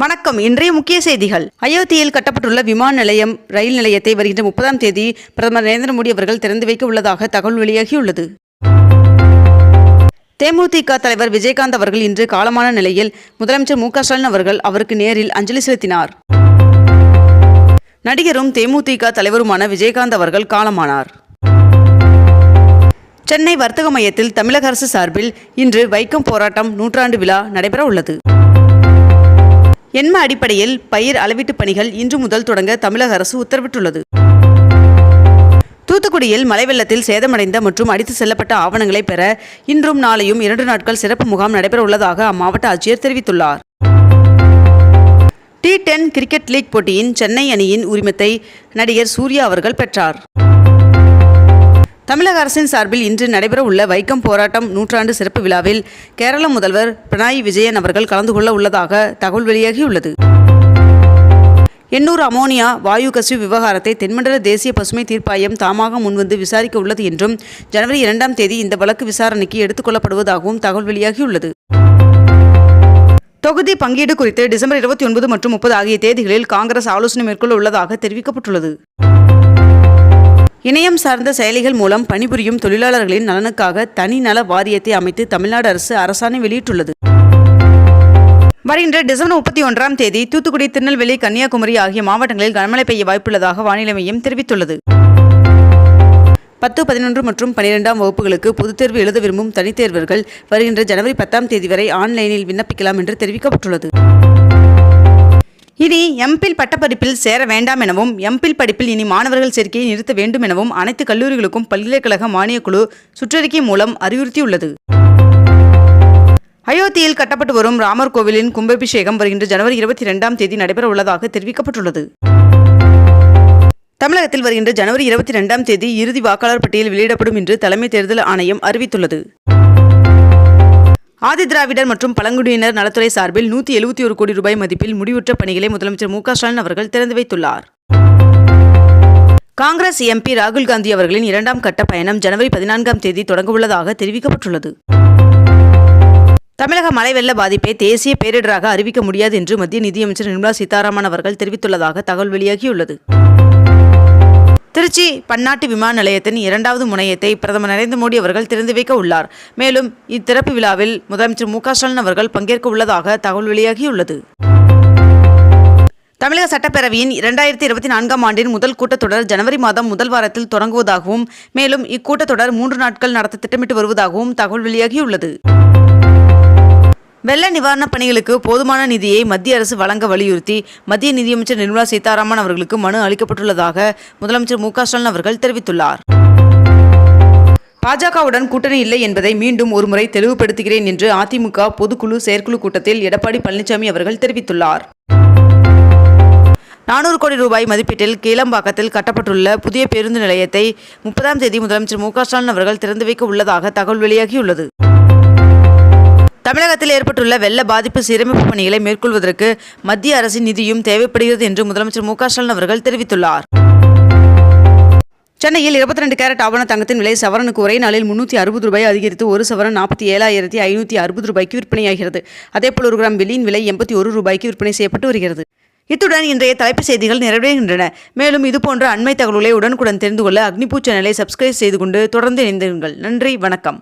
வணக்கம். இன்றைய முக்கிய செய்திகள். அயோத்தியில் கட்டப்பட்டுள்ள விமான நிலையம் ரயில் நிலையத்தை வருகின்ற முப்பதாம் தேதி பிரதமர் நரேந்திர மோடி அவர்கள் திறந்து வைக்க உள்ளதாக தகவல் வெளியாகியுள்ளது. தேமுதிக தலைவர் விஜயகாந்த் அவர்கள் இன்று காலமான நிலையில் முதலமைச்சர் மு ஸ்டாலின் அவர்கள் அவருக்கு நேரில் அஞ்சலி செலுத்தினார். நடிகரும் தேமுதிக தலைவருமான விஜயகாந்த் அவர்கள் காலமானார். சென்னை வர்த்தக மையத்தில் தமிழக அரசு சார்பில் இன்று வைக்கம் போராட்டம் நூற்றாண்டு விழா நடைபெற உள்ளது எண்ம அடிப்படையில் பயிர் அளவீட்டு பணிகள் இன்று முதல் தொடங்க தமிழக அரசு உத்தரவிட்டுள்ளது. தூத்துக்குடியில் மழை வெள்ளத்தில் சேதமடைந்த மற்றும் அடித்து செல்லப்பட்ட ஆவணங்களை பெற இன்றும் நாளையும் இரண்டு நாட்கள் சிறப்பு முகாம் நடைபெற உள்ளதாக அம்மாவட்ட ஆட்சியர் தெரிவித்துள்ளார். டி டென் கிரிக்கெட் லீக் போட்டியின் சென்னை அணியின் உரிமத்தை நடிகர் சூர்யா அவர்கள் பெற்றார். தமிழக அரசின் சார்பில் இன்று நடைபெற உள்ள வைக்கம் போராட்டம் நூற்றாண்டு சிறப்பு விழாவில் கேரள முதல்வர் பினராயி விஜயன் அவர்கள் கலந்து கொள்ள உள்ளதாக தகவல் வெளியாகியுள்ளது. எண்ணூர் அமோனியா வாயு கசிவு விவகாரத்தை தென்மண்டல தேசிய பசுமை தீர்ப்பாயம் தாமாக முன்வந்து விசாரிக்க உள்ளது என்றும் ஜனவரி இரண்டாம் தேதி இந்த வழக்கு விசாரணைக்கு எடுத்துக் கொள்ளப்படுவதாகவும் தகவல் வெளியாகியுள்ளது. தொகுதி பங்கீடு குறித்து டிசம்பர் இருபத்தி ஒன்பது மற்றும் முப்பது ஆகிய தேதிகளில் காங்கிரஸ் ஆலோசனை மேற்கொள்ள உள்ளதாக தெரிவிக்கப்பட்டுள்ளது. இணையம் சார்ந்த செயலிகள் மூலம் பணிபுரியும் தொழிலாளர்களின் நலனுக்காக தனி நல வாரியத்தை அமைத்து தமிழ்நாடு அரசு அரசாணை வெளியிட்டுள்ளது. வருகின்ற டிசம்பர் முப்பத்தி ஒன்றாம் தேதி தூத்துக்குடி திருநெல்வேலி கன்னியாகுமரி ஆகிய மாவட்டங்களில் கனமழை பெய்ய வாய்ப்புள்ளதாக வானிலை மையம் தெரிவித்துள்ளது. பத்து பதினொன்று மற்றும் பனிரெண்டாம் வகுப்புகளுக்கு பொதுத் தேர்வு எழுத விரும்பும் தனித்தேர்வர்கள் வருகின்ற ஜனவரி பத்தாம் தேதி வரை ஆன்லைனில் விண்ணப்பிக்கலாம் என்று தெரிவிக்கப்பட்டுள்ளது. இனி எம்பில் பட்டப்படிப்பில் சேர வேண்டாம் எனவும் எம்பில் படிப்பில் இனி மாணவர்கள் சேர்க்கையை நிறுத்த வேண்டும் எனவும் அனைத்து கல்லூரிகளுக்கும் பல்கலைக்கழக மானியக்குழு சுற்றறிக்கை மூலம் அறிவுறுத்தியுள்ளது. அயோத்தியில் கட்டப்பட்டு வரும் ராமர் கோவிலின் கும்பாபிஷேகம் வருகின்ற ஜனவரி இருபத்தி இரண்டாம் தேதி நடைபெற உள்ளதாக தெரிவிக்கப்பட்டுள்ளது. தமிழகத்தில் வருகின்ற ஜனவரி இருபத்தி இரண்டாம் தேதி இறுதி வாக்காளர் பட்டியல் வெளியிடப்படும் என்று தலைமை தேர்தல் ஆணையம் அறிவித்துள்ளது. ஆதிதிராவிடர் மற்றும் பழங்குடியினர் நலத்துறை சார்பில் நூற்றி எழுபத்தி ஒரு கோடி ரூபாய் மதிப்பில் முடிவுற்ற பணிகளை முதலமைச்சர் மு ஸ்டாலின் அவர்கள் திறந்து வைத்துள்ளார். காங்கிரஸ் எம்பி ராகுல் காந்தி அவர்களின் இரண்டாம் கட்ட பயணம் ஜனவரி பதினான்காம் தேதி தொடங்கவுள்ளதாக தெரிவிக்கப்பட்டுள்ளது. தமிழக மழை வெள்ள பாதிப்பை தேசிய பேரிடராக அறிவிக்க முடியாது என்று மத்திய நிதியமைச்சர் நிர்மலா சீதாராமன் அவர்கள் தெரிவித்துள்ளதாக தகவல் வெளியாகியுள்ளது. திருச்சி பன்னாட்டு விமான நிலையத்தின் இரண்டாவது முனையத்தை பிரதமர் நரேந்திர மோடி அவர்கள் திறந்து வைக்க உள்ளார். மேலும் இத்திறப்பு விழாவில் முதலமைச்சர் மு ஸ்டாலின் அவர்கள் பங்கேற்க உள்ளதாக தகவல் வெளியாகியுள்ளது. தமிழக சட்டப்பேரவையின் இரண்டாயிரத்தி இருபத்தி நான்காம் ஆண்டின் முதல் கூட்டத்தொடர் ஜனவரி மாதம் முதல் வாரத்தில் தொடங்குவதாகவும் மேலும் இக்கூட்டத்தொடர் மூன்று நாட்கள் நடத்த திட்டமிட்டு வருவதாகவும் தகவல் வெளியாகியுள்ளது. வெள்ள நிவாரணப் பணிகளுக்கு போதுமான நிதியை மத்திய அரசு வழங்க வலியுறுத்தி மத்திய நிதியமைச்சர் நிர்மலா சீதாராமன் அவர்களுக்கு மனு அளிக்கப்பட்டுள்ளதாக முதலமைச்சர் மு ஸ்டாலின் அவர்கள் தெரிவித்துள்ளார். பாஜகவுடன் கூட்டணி இல்லை என்பதை மீண்டும் ஒருமுறை தெளிவுபடுத்துகிறேன் என்று அதிமுக பொதுக்குழு செயற்குழு கூட்டத்தில் எடப்பாடி பழனிசாமி அவர்கள் தெரிவித்துள்ளார். நானூறு கோடி ரூபாய் மதிப்பீட்டில் கீழம்பாக்கத்தில் கட்டப்பட்டுள்ள புதிய பேருந்து நிலையத்தை முப்பதாம் தேதி முதலமைச்சர் மு ஸ்டாலின் அவர்கள் திறந்து வைக்க உள்ளதாக தகவல் வெளியாகியுள்ளது. தமிழகத்தில் ஏற்பட்டுள்ள வெள்ள பாதிப்பு சீரமைப்பு பணிகளை மேற்கொள்வதற்கு மத்திய அரசின் நிதியும் தேவைப்படுகிறது என்று முதலமைச்சர் மு ஸ்டாலின் அவர்கள் தெரிவித்துள்ளார். சென்னையில் இருபத்தி ரெண்டு கேரட் ஆவண தங்கத்தின் விலை சவரனுக்கு ஒரே நாளில் முன்னூற்றி அறுபது ரூபாய் அதிகரித்து ஒரு சவரன் நாற்பத்தி ஏழாயிரத்தி ஐநூற்றி அறுபது ரூபாய்க்கு விற்பனையாகிறது. அதேபோல் ஒரு கிராம் வெள்ளியின் விலை எண்பத்தி ஒரு ரூபாய்க்கு விற்பனை செய்யப்பட்டு வருகிறது. இத்துடன் இன்றைய தலைப்புச் செய்திகள் நிறைவடைகின்றன. மேலும் இதுபோன்ற அண்மை தகவல்களை உடனுக்குடன் தெரிந்து கொள்ள அக்னிபூ சேனலை சப்ஸ்கிரைப் செய்து கொண்டு தொடர்ந்து இணைந்திருங்கள். நன்றி வணக்கம்.